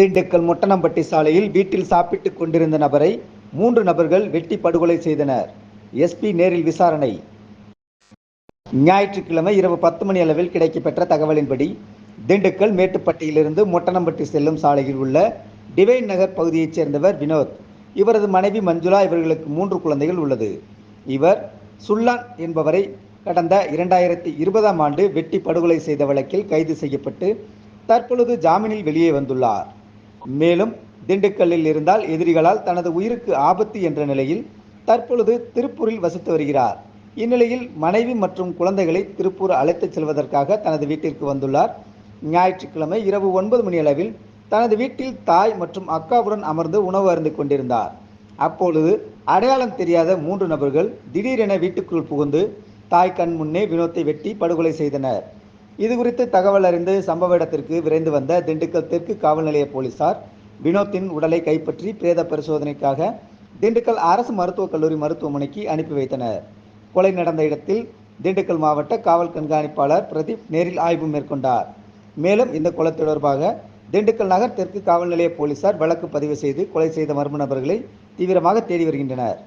திண்டுக்கல் முட்டனம்பட்டி சாலையில் வீட்டில் சாப்பிட்டுக் கொண்டிருந்த நபரை மூன்று நபர்கள் வெட்டி படுகொலை செய்தனர். எஸ்பி நேரில் விசாரணை. ஞாயிற்றுக்கிழமை இரவு பத்து மணி அளவில் கிடைக்கப்பெற்ற தகவலின்படி திண்டுக்கல் மேட்டுப்பட்டியிலிருந்து மொட்டனம்பட்டி செல்லும் சாலையில் உள்ள டிவைன் நகர் பகுதியைச் சேர்ந்தவர் வினோத். இவரது மனைவி மஞ்சுளா இவர்களுக்கு மூன்று குழந்தைகள் உள்ளது. இவர் சுல்லான் என்பவரை கடந்த இரண்டாயிரத்தி இருபதாம் ஆண்டு வெட்டி படுகொலை செய்த வழக்கில் கைது செய்யப்பட்டு தற்பொழுது ஜாமீனில் வெளியே வந்துள்ளார். மேலும் திண்டுக்கல்லில் இருந்தால் எதிரிகளால் தனது உயிருக்கு ஆபத்து என்ற நிலையில் தற்பொழுது திருப்பூரில் வசித்து வருகிறார். இந்நிலையில் மனைவி மற்றும் குழந்தைகளை திருப்பூர் அழைத்துச் செல்வதற்காக தனது வீட்டிற்கு வந்துள்ளார். ஞாயிற்றுக்கிழமை இரவு ஒன்பது மணி அளவில் தனது வீட்டில் தாய் மற்றும் அக்காவுடன் அமர்ந்து உணவு அருந்து கொண்டிருந்தார். அப்பொழுது அடையாளம் தெரியாத மூன்று நபர்கள் திடீரென வீட்டுக்குள் புகுந்து தாய் கண் முன்னே வினோத்தை வெட்டி படுகொலை செய்தனர். இது குறித்து தகவல் அறிந்து சம்பவ இடத்திற்கு விரைந்து வந்த திண்டுக்கல் தெற்கு காவல் நிலைய போலீசார் வினோத்தின் உடலை கைப்பற்றி பிரேத பரிசோதனைக்காக திண்டுக்கல் அரசு மருத்துவக் கல்லூரி மருத்துவமனைக்கு அனுப்பி வைத்தனர். கொலை நடந்த இடத்தில் திண்டுக்கல் மாவட்ட காவல் கண்காணிப்பாளர் பிரதீப் நேரில் ஆய்வு மேற்கொண்டார். மேலும் இந்த கொலை தொடர்பாக திண்டுக்கல் நகர் தெற்கு காவல் நிலைய போலீசார் வழக்கு பதிவு செய்து கொலை செய்த மர்ம நபர்களை தீவிரமாக தேடி வருகின்றனர்.